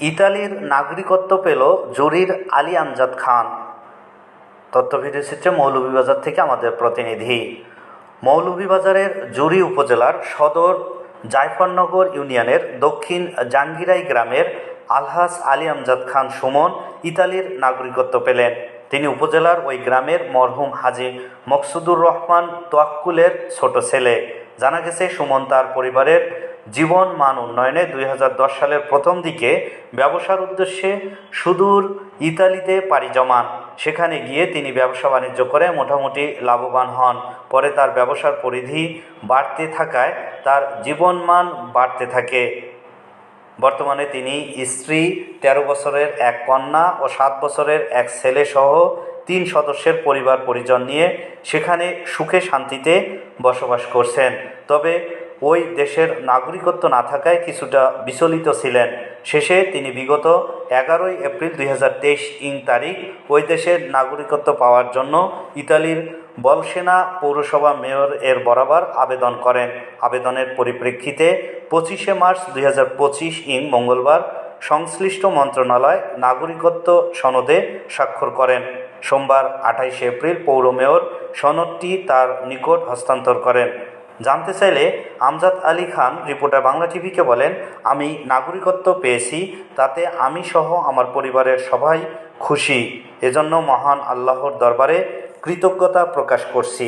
ইতালির নাগরিকত্ব পেল জুরির আলী আমজাদ খান। তথ্য ভিডিও মৌলভীবাজার থেকে আমাদের প্রতিনিধি। মৌলভীবাজারের জুরি উপজেলার সদর জায়ফরনগর ইউনিয়নের দক্ষিণ জাঙ্গিরাই গ্রামের আলহাস আলী আমজাদ খান সুমন ইতালির নাগরিকত্ব পেলেন। তিনি উপজেলার ওই গ্রামের মরহুম হাজি মকসুদুর রহমান তোয়াক্কুলের ছোট ছেলে। জানা গেছে সুমন তার পরিবারের জীবন মান উন্নয়নে দুই হাজার দশ সালের প্রথম দিকে ব্যবসার উদ্দেশ্যে সুদূর ইতালিতে পাড়ি জমান। সেখানে গিয়ে তিনি ব্যবসা বাণিজ্য করে মোটামুটি লাভবান হন। পরে তার ব্যবসার পরিধি বাড়তে থাকায় তার জীবনমান বাড়তে থাকে। বর্তমানে তিনি স্ত্রী, তেরো বছরের এক কন্যা ও সাত বছরের এক ছেলে সহ তিন সদস্যের পরিবার পরিজন নিয়ে সেখানে সুখে শান্তিতে বসবাস করছেন। তবে ওই দেশের নাগরিকত্ব না থাকায় কিছুটা বিচলিত ছিলেন। শেষে তিনি বিগত এগারোই এপ্রিল দুই হাজার তেইশ ইং তারিখ ওই দেশের নাগরিকত্ব পাওয়ার জন্য ইতালির বলসেনা পৌরসভা মেয়র এর বরাবর আবেদন করেন। আবেদনের পরিপ্রেক্ষিতে পঁচিশে মার্চ দুই হাজার পঁচিশ ইং মঙ্গলবার সংশ্লিষ্ট মন্ত্রণালয় নাগরিকত্ব সনদে স্বাক্ষর করেন। সোমবার আঠাইশে এপ্রিল পৌর মেয়র সনদটি তার নিকট হস্তান্তর করেন। জানতে চাইলে আমজাদ আলী খান, রিপোর্টার বাংলা টিভিকে বলেন, আমি নাগরিকত্ব পেয়েছি, তাতে আমি সহ আমার পরিবারের সবাই খুশি। এজন্য মহান আল্লাহর দরবারে কৃতজ্ঞতা প্রকাশ করছি।